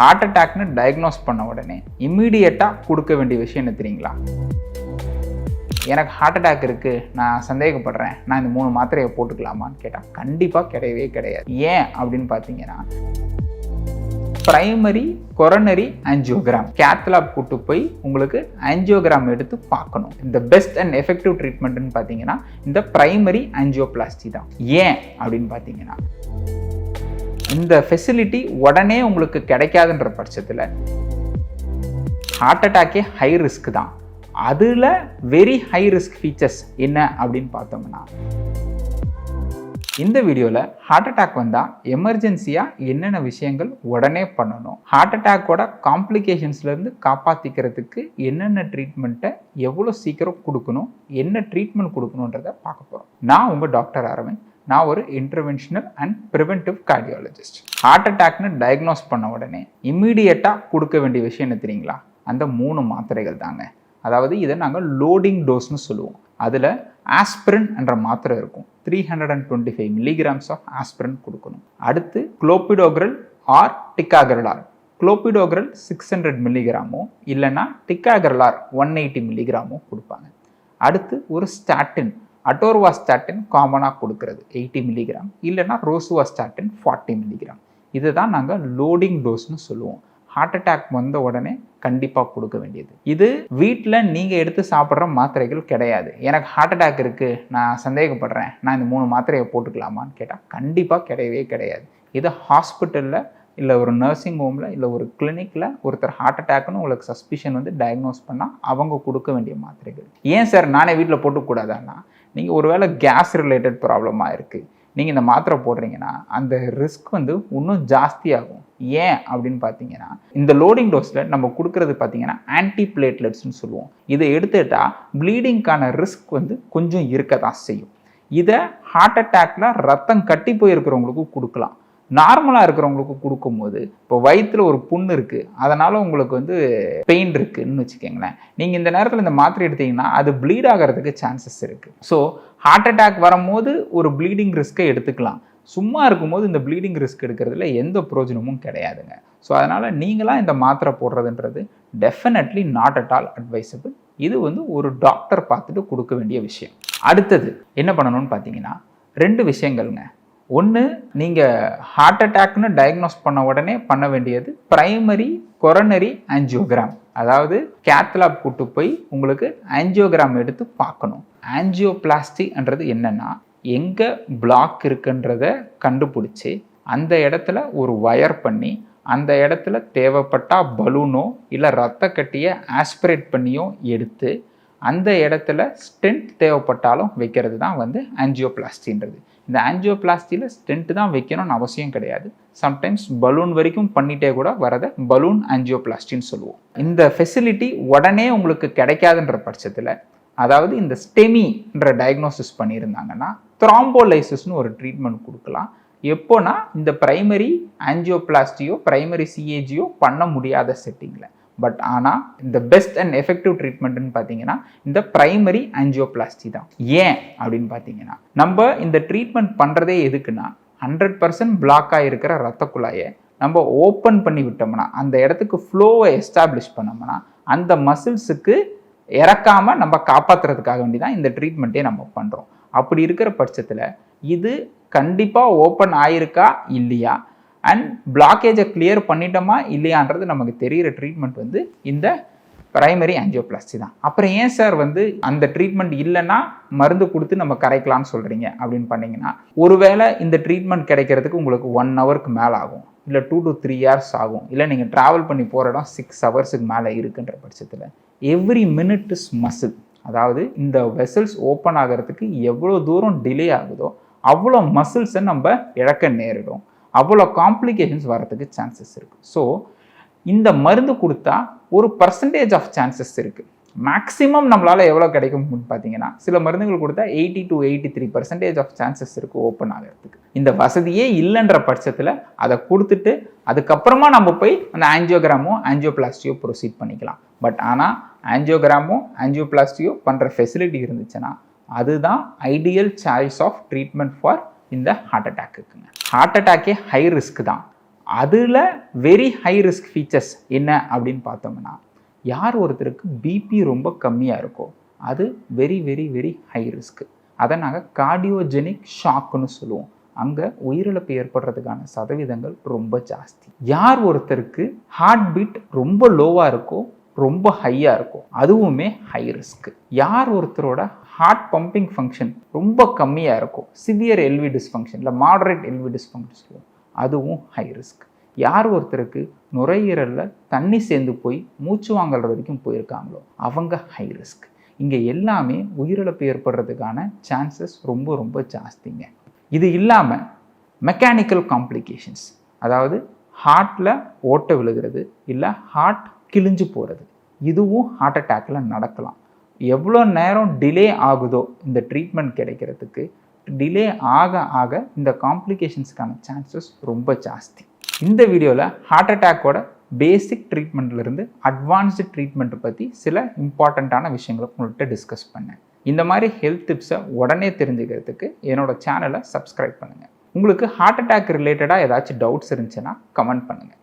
Heart அட்டாக்னு diagnose பண்ண உடனே இம்மீடியட்டாக கொடுக்க வேண்டிய விஷயம் என்ன தெரியுங்களா? எனக்கு ஹார்ட் அட்டாக் இருக்குது நான் சந்தேகப்படுறேன் நான் இந்த மூணு மாத்திரையை போட்டுக்கலாமான்னு கேட்டால் கண்டிப்பாக கிடையவே கிடையாது. ஏன் அப்படின்னு பார்த்தீங்கன்னா பிரைமரி கொரோனரி ஆஞ்சியோகிராம் கேத்லாப் கூட்டு போய் உங்களுக்கு ஆஞ்சியோகிராம் எடுத்து பார்க்கணும். இந்த பெஸ்ட் அண்ட் எஃபெக்டிவ் ட்ரீட்மெண்ட்னு பார்த்தீங்கன்னா இந்த பிரைமரி ஆஞ்சியோபிளாஸ்டி தான். ஏன் அப்படின்னு பார்த்தீங்கன்னா இந்த ஃபெசிலிட்டி உடனே உங்களுக்கு கிடைக்காதுன்ற பட்சத்தில் ஹார்ட் அட்டாக்கே ஹை ரிஸ்க் தான். அதில் வெரி ஹை ரிஸ்க் ஃபீச்சர்ஸ் என்ன அப்படின்னு பார்த்தோம்னா இந்த வீடியோவில் ஹார்ட் அட்டாக் வந்தால் எமர்ஜென்சியாக என்னென்ன விஷயங்கள் உடனே பண்ணணும். ஹார்ட் அட்டாக்கோட காம்ப்ளிகேஷன்ஸ்லேருந்து காப்பாற்றிக்கிறதுக்கு என்னென்ன ட்ரீட்மெண்ட்டை எவ்வளோ சீக்கிரம் கொடுக்கணும் என்ன ட்ரீட்மெண்ட் கொடுக்கணுன்றதை பார்க்க போகிறோம் நான் உங்கள் டாக்டர் அரவிந்த். நான் ஒரு interventional and preventive cardiologist heart அட்டாக்னு diagnose பண்ண உடனே இம்மீடியட்டாக கொடுக்க வேண்டிய விஷயம் என்ன தெரியுங்களா? அந்த மூணு மாத்திரைகள் தாங்க. அதாவது இதை நாங்கள் லோடிங் டோஸ்னு சொல்லுவோம். அதில் ஆஸ்பிரின் என்ற மாத்திரை இருக்கும். Three hundred and twenty five milligrams of aspirin கொடுக்கணும். அடுத்து clopidogrel or ticagrelor clopidogrel six hundred மில்லிகிராமோ இல்லைன்னா டிக்காகிரலார் ஒன் எயிட்டி மில்லிகிராமோ கொடுப்பாங்க. அடுத்து ஒரு ஸ்டாட்டின் அட்டோர்வாஸ்டாட்டின் காமனாக கொடுக்கறது. எயிட்டி மில்லிகிராம் இல்லைன்னா ரோசுவாஸ்டாட்டின் ஃபார்ட்டி மில்லிகிராம் இதுதான் நாங்கள் லோடிங் டோஸ்னு சொல்லுவோம். ஹார்ட் அட்டாக் வந்த உடனே கண்டிப்பாக கொடுக்க வேண்டியது. இது வீட்டில் நீங்கள் எடுத்து சாப்பிட்ற மாத்திரைகள் கிடையாது. எனக்கு ஹார்ட் அட்டாக் இருக்குது நான் சந்தேகப்படுறேன். நான் இந்த மூணு மாத்திரையை போட்டுக்கலாமான்னு கேட்டால் கண்டிப்பாக கிடையவே கிடையாது. இது ஹாஸ்பிட்டலில் இல்லை ஒரு நர்சிங் ஹோமில் இல்லை ஒரு கிளினிக்கில் ஒருத்தர் ஹார்ட் அட்டாக்னு உங்களுக்கு சஸ்பிஷன் வந்து டயக்னோஸ் பண்ணால் அவங்க கொடுக்க வேண்டிய மாத்திரைகள். ஏன் சார் நானே வீட்டில் போட்டுக்கூடாதான்னா நீங்கள் ஒருவேளை கேஸ் ரிலேட்டட் ப்ராப்ளமாக இருக்குது நீங்கள் இந்த மாத்திரை போடுறீங்கன்னா அந்த ரிஸ்க் வந்து இன்னும் ஜாஸ்தியாகும். ஏன் அப்படின்னு பார்த்தீங்கன்னா இந்த லோடிங் டோஸில் நம்ம கொடுக்கறது பார்த்தீங்கன்னா ஆன்டி பிளேட்லெட்ஸ்னு சொல்லுவோம். இதை எடுத்துட்டா ப்ளீடிங்க்கான ரிஸ்க் வந்து கொஞ்சம் இருக்க தான் செய்யும். இதை ஹார்ட் அட்டாக்ல ரத்தம் கட்டி போயிருக்கிறவங்களுக்கும் கொடுக்கலாம். நார்மலாக இருக்கிறவங்களுக்கு கொடுக்கும்போது இப்போ வயிற்றில் ஒரு புண்ணு இருக்குது அதனால் உங்களுக்கு வந்து பெயின் இருக்குதுன்னு வச்சுக்கோங்களேன். நீங்கள் இந்த நேரத்தில் இந்த மாத்திரை எடுத்தீங்கன்னா அது ப்ளீட் ஆகிறதுக்கு சான்சஸ் இருக்குது ஸோ ஹார்ட் அட்டாக் வரும்போது ஒரு ப்ளீடிங் ரிஸ்க்கை எடுத்துக்கலாம். சும்மா இருக்கும்போது இந்த ப்ளீடிங் ரிஸ்க் எடுக்கிறதுல எந்த பிரயோஜனமும் கிடையாதுங்க. ஸோ அதனால் நீங்களாம் இந்த மாத்திரை போடுறதுன்றது definitely not at all advisable இது வந்து ஒரு டாக்டர் பார்த்துட்டு கொடுக்க வேண்டிய விஷயம். அடுத்தது என்ன பண்ணணும்னு பார்த்தீங்கன்னா ரெண்டு விஷயங்கள்ங்க. ஒன்று நீங்கள் ஹார்ட் அட்டாக்னு டயக்னோஸ் பண்ண உடனே பண்ண வேண்டியது பிரைமரி கொரோனரி ஆஞ்சியோகிராம் அதாவது கேத்லாப் கூட்டு போய் உங்களுக்கு ஆஞ்சியோகிராம் எடுத்து பார்க்கணும். ஆஞ்சியோபிளாஸ்டின்றது என்னென்னா எங்கே பிளாக் இருக்குன்றத கண்டுபிடிச்சி அந்த இடத்துல ஒரு ஒயர் பண்ணி அந்த இடத்துல தேவைப்பட்டால் பலூனோ இல்லை ரத்த கட்டியை ஆஸ்பிரேட் பண்ணியோ எடுத்து அந்த இடத்துல ஸ்டென்ட் தேவைப்பட்டாலும் வைக்கிறது தான் வந்து ஆன்ஜியோபிளாஸ்டின்றது இந்த ஆன்ஜியோபிளாஸ்டியில் ஸ்டென்ட் தான் வைக்கணும்னு அவசியம் கிடையாது. சம்டைம்ஸ் பலூன் வரைக்கும் பண்ணிட்டே கூட வரதை பலூன் ஆன்ஜியோபிளாஸ்டின்னு சொல்லுவோம். இந்த ஃபெசிலிட்டி உடனே உங்களுக்கு கிடைக்காதுன்ற பட்சத்தில் அதாவது இந்த ஸ்டெமின்ற டயக்னோசிஸ் பண்ணியிருந்தாங்கன்னா த்ராம்போலைசிஸ்னு ஒரு ட்ரீட்மெண்ட் கொடுக்கலாம். எப்போனா இந்த ப்ரைமரி ஆன்ஜியோபிளாஸ்டியோ ப்ரைமரி சிஏஜியோ பண்ண முடியாத செட்டிங்கில் பட் ஆனால் இந்த பெஸ்ட் அண்ட் எஃபெக்டிவ் ட்ரீட்மெண்ட்னு பார்த்தீங்கன்னா இந்த ப்ரைமரி ஆஞ்சியோபிளாஸ்டி தான். ஏன் அப்படின்னு பார்த்தீங்கன்னா நம்ம இந்த ட்ரீட்மெண்ட் பண்ணுறதே எதுக்குன்னா ஹண்ட்ரட் பர்சன்ட் பிளாக் ஆகிருக்கிற ரத்த குழாயை நம்ம ஓப்பன் பண்ணி விட்டோம்னா அந்த இடத்துக்கு ஃப்ளோவை எஸ்டாப்ளிஷ் பண்ணோம்னா அந்த மசில்ஸுக்கு இறக்காமல் நம்ம காப்பாற்றுறதுக்காக வேண்டி தான் இந்த ட்ரீட்மெண்ட்டே நம்ம பண்ணுறோம் அப்படி இருக்கிற பட்சத்தில் இது கண்டிப்பாக ஓப்பன் ஆயிருக்கா இல்லையா? அண்ட் பிளாக்கேஜை கிளியர் பண்ணிட்டோமா இல்லையான்றது நமக்கு தெரிகிற ட்ரீட்மெண்ட் வந்து இந்த பிரைமரி ஆஞ்சியோபிளாஸ்டி தான். அப்புறம் ஏன் சார் வந்து அந்த ட்ரீட்மெண்ட் இல்லைன்னா மருந்து கொடுத்து நம்ம கரைக்கலாம்னு சொல்கிறீங்க அப்படின்னு பண்ணிங்கன்னா ஒருவேளை இந்த ட்ரீட்மெண்ட் கிடைக்கிறதுக்கு உங்களுக்கு ஒன் ஹவருக்கு மேலே ஆகும் இல்லை டூ டு த்ரீ ஹவர்ஸ் ஆகும் இல்லை நீங்கள் ட்ராவல் பண்ணி போகிற இடம் சிக்ஸ் ஹவர்ஸுக்கு மேலே இருக்குன்ற பட்சத்தில் எவ்ரி மினிட் இஸ் மசில் அதாவது இந்த வெசல்ஸ் ஓப்பன் ஆகிறதுக்கு எவ்வளோ தூரம் டிலே ஆகுதோ அவ்வளோ மசில்ஸை நம்ம இழக்க நேரிடும். அவ்வளோ காம்ப்ளிகேஷன்ஸ் வரதுக்கு சான்சஸ் இருக்குது ஸோ இந்த மருந்து கொடுத்தா ஒரு பர்சன்டேஜ் ஆஃப் சான்சஸ் இருக்குது மேக்ஸிமம் நம்மளால் எவ்வளோ கிடைக்கும் பார்த்தீங்கன்னா சில மருந்துகள் கொடுத்தா eighty to eighty three percentage of chances இருக்குது ஓப்பன் ஆகிறதுக்கு. இந்த வசதியே இல்லைன்ற பட்சத்தில் அதை கொடுத்துட்டு அதுக்கப்புறமா நம்ம போய் அந்த ஆஞ்சியோகிராமோ ஆன்ஜியோபிளாஸ்டியோ ப்ரொசீட் பண்ணிக்கலாம். பட் ஆனால் ஆன்ஜியோகிராமோ ஆன்ஜியோபிளாஸ்டியோ பண்ணுற ஃபெசிலிட்டி இருந்துச்சுன்னா அதுதான் ideal choice of treatment for இந்த ஹார்ட் அட்டாக்குங்க ஹார்ட் அட்டாக்கே ஹை ரிஸ்க் தான். அதில் வெரி ஹை ரிஸ்க் ஃபீச்சர்ஸ் என்ன அப்படின்னு பார்த்தோம்னா யார் ஒருத்தருக்கு பிபி ரொம்ப கம்மியாக இருக்கோ அது very very very high risk அதை நாங்கள் கார்டியோஜெனிக் ஷாக்குன்னு சொல்லுவோம். அங்கே உயிரிழப்பு ஏற்படுறதுக்கான சதவீதங்கள் ரொம்ப ஜாஸ்தி. யார் ஒருத்தருக்கு ஹார்ட் பீட் ரொம்ப லோவாக இருக்கோ ரொம்ப ஹையாக இருக்கும் அதுவுமே ஹை ரிஸ்க் யார் ஒருத்தரோட ஹார்ட் பம்பிங் ஃபங்க்ஷன் ரொம்ப கம்மியாக இருக்கும். சிவியர் எல்வி டிஸ்ஃபங்க்ஷன் இல்லை மாடரேட் எல்வி டிஸ்ஃபங்க்ஷன் அதுவும் ஹை ரிஸ்க் யார் ஒருத்தருக்கு நுரையீரலில் தண்ணி சேர்ந்து போய் மூச்சு வாங்கல் வரைக்கும் போயிருக்காங்களோ அவங்க ஹை ரிஸ்க் இங்கே எல்லாமே உயிரிழப்பு ஏற்படுறதுக்கான சான்சஸ் ரொம்ப ரொம்ப ஜாஸ்திங்க. இது இல்லாமல் மெக்கானிக்கல் காம்ப்ளிகேஷன்ஸ் அதாவது ஹார்ட்டில் ஓட்டை விழுகிறது இல்லை ஹார்ட் கிழிஞ்சு போகிறது இதுவும் ஹார்ட் அட்டாக்கில் நடக்கலாம். எவ்வளோ நேரம் டிலே ஆகுதோ இந்த ட்ரீட்மெண்ட் கிடைக்கிறதுக்கு டிலே ஆக ஆக இந்த காம்ப்ளிகேஷன்ஸ்க்கான சான்சஸ் ரொம்ப ஜாஸ்தி. இந்த வீடியோவில் ஹார்ட் அட்டாக்கோட பேசிக் ட்ரீட்மெண்ட்லேருந்து அட்வான்ஸ்டு ட்ரீட்மெண்ட்டை பற்றி சில இம்பார்ட்டண்ட்டான விஷயங்களை உங்கள்கிட்ட டிஸ்கஸ் பண்ணேன். இந்த மாதிரி ஹெல்த் டிப்ஸை உடனே தெரிஞ்சுக்கிறதுக்கு என்னோட சேனலை சப்ஸ்கிரைப் பண்ணுங்கள் உங்களுக்கு ஹார்ட் அட்டாக் ரிலேட்டடாக ஏதாச்சும் டவுட்ஸ் இருந்துச்சுன்னா கமெண்ட் பண்ணுங்கள்